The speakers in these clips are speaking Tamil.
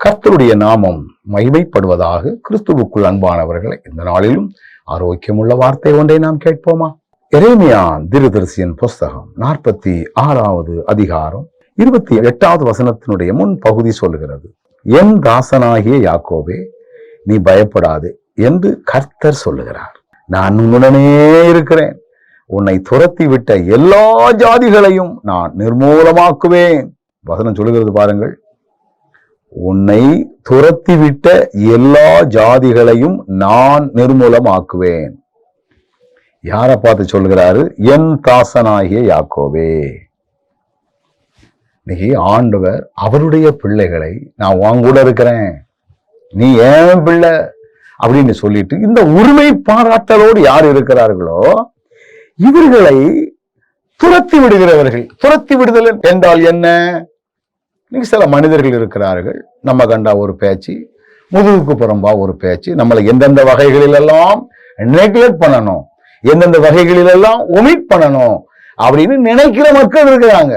கர்த்தருடைய நாமம் மகிமைப்படுவதாக கிறிஸ்துவுக்குள் அன்பானவர்களை இந்த நாளிலும் ஆரோக்கியமுள்ள வார்த்தை ஒன்றை நாம் கேட்போமா? எரேமியான் திருதரிசியின் புஸ்தகம் நாற்பத்தி ஆறாவது அதிகாரம் இருபத்தி எட்டாவது வசனத்தினுடைய முன் பகுதி சொல்லுகிறது என் தாசனாகிய யாக்கோவே நீ பயப்படாதே என்று கர்த்தர் சொல்லுகிறார். நான் உன்னுடனே இருக்கிறேன். உன்னை துரத்தி விட்ட எல்லா ஜாதிகளையும் நான் நிர்மூலமாக்குவேன். வசனம் சொல்லுகிறது பாருங்கள் உன்னை துரத்தி விட்ட எல்லா ஜாதிகளையும் நான் நிர்மூலமாக்குவேன். யாரை பார்த்து சொல்கிறாரு? என் தாசனாகிய யாக்கோவே இன்னைக்கு ஆண்டவர் அவருடைய பிள்ளைகளை நான் உன் கூட இருக்கிறேன். நீ ஏன் பிள்ளை அப்படின்னு சொல்லிட்டு இந்த உரிமை பாராட்டலோடு யார் இருக்கிறார்களோ இவர்களை துரத்தி விடுகிறவர்கள். துரத்தி விடுதல் என்றால் என்ன? இன்னைக்கு சில மனிதர்கள் இருக்கிறார்கள். நம்ம கண்டா ஒரு பேச்சு முதுகுக்கு புறம்பா ஒரு பேச்சு நம்மளை எந்தெந்த வகைகளிலெல்லாம் நெக்லெக்ட் பண்ணணும் எந்தெந்த வகைகளிலெல்லாம் ஒமிட் பண்ணணும் அப்படின்னு நினைக்கிற மக்கள் இருக்கிறாங்க.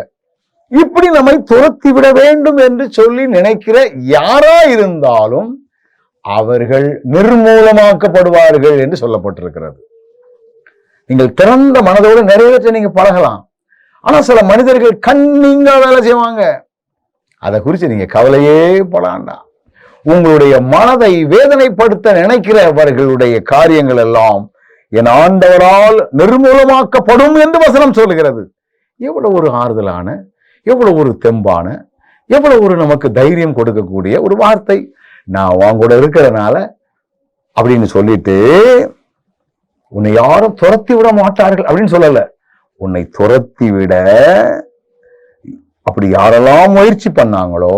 இப்படி நம்மை துரத்தி விட வேண்டும் என்று சொல்லி நினைக்கிற யாரா இருந்தாலும் அவர்கள் நிர்மூலமாக்கப்படுவார்கள் என்று சொல்லப்பட்டிருக்கிறது. நீங்கள் திறந்த மனதோடு நிறைவேற்ற நீங்க பழகலாம். ஆனா சில மனிதர்கள் கண்ணிங்கா வேலை செய்வாங்க. அதை குறித்து நீங்கள் கவலையே படாண்டாம் உங்களுடைய மனதை வேதனைப்படுத்த நினைக்கிறவர்களுடைய காரியங்கள் எல்லாம் என் ஆண்டவரால் நிர்மூலமாக்கப்படும் என்று வசனம் சொல்லுகிறது. எவ்வளோ ஒரு ஆறுதலான எவ்வளோ ஒரு தெம்பான எவ்வளோ ஒரு நமக்கு தைரியம் கொடுக்கக்கூடிய ஒரு வார்த்தை. நான் உன் கூட இருக்கிறதுனால அப்படின்னு சொல்லிட்டு உன்னை யாரும் துரத்தி விட மாட்டார்கள் அப்படின்னு சொல்லலை. உன்னை துரத்தி விட அப்படி யாரெல்லாம் முயற்சி பண்ணாங்களோ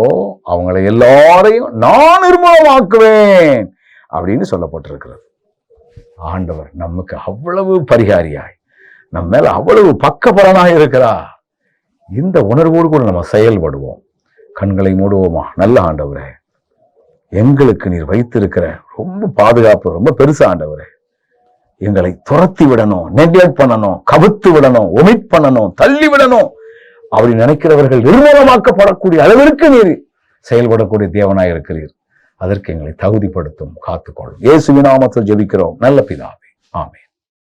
அவங்கள எல்லாரையும் நான் நிர்மூலமாக்குவேன் அப்படின்னு சொல்லப்பட்டிருக்கிறது. ஆண்டவர் நமக்கு அவ்வளவு பரிகாரியாய் நம்ம மேல அவ்வளவு பக்கபலனாய் இருக்கிறா இந்த உணர்வோடு கூட நம்ம செயல்படுவோம். கண்களை மூடுவோமா? நல்ல ஆண்டவரே எங்களுக்கு நீர் வைத்திருக்கிற ரொம்ப பாதுகாப்பு ரொம்ப பெருசா ஆண்டவரே. எங்களை துரத்தி விடணும் நெக்லெக்ட் பண்ணணும் கவுத்து விடணும் ஒமிட் பண்ணணும் தள்ளி விடணும். அப்படி நினைக்கிறவர்கள் நிர்மூலமாக்கப்படக்கூடிய அளவிற்கு நீர் செயல்படக்கூடிய தேவனாய் இருக்கிறீர். அதற்கு எங்களை தகுதிப்படுத்தும் காத்துக்கொள்ளும். இயேசு நாமத்தில் ஜெபிக்கிறோம். நல்ல பிதாவே. ஆமென்.